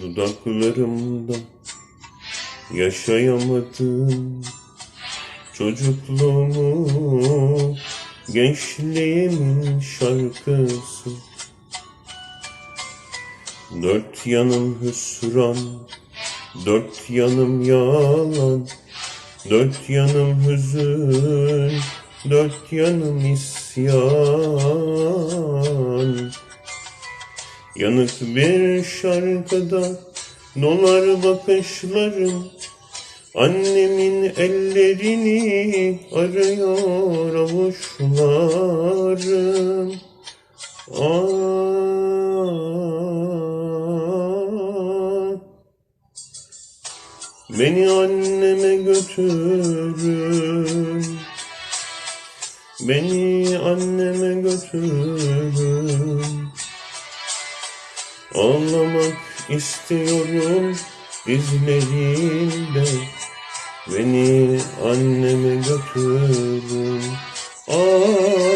Dudaklarımda yaşayamadım Çocukluğumu gençliğimin şarkısı. Dört yanım hüsran, dört yanım yalan Dört yanım hüzün, dört yanım isyan Yanık bir şarkıda dolar bakışlarım. Annemin ellerini arıyor avuçlarım. Ah, Beni anneme götürün. Beni anneme götürün Ağlamak istiyorum dizlerinde Beni anneme götürün Ah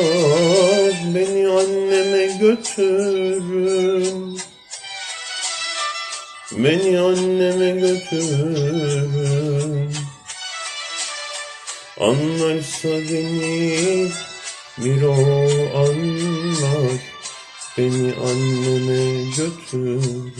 beni anneme götürün Beni anneme götürün Anlarsa beni bir o anlar Beni anneme götürün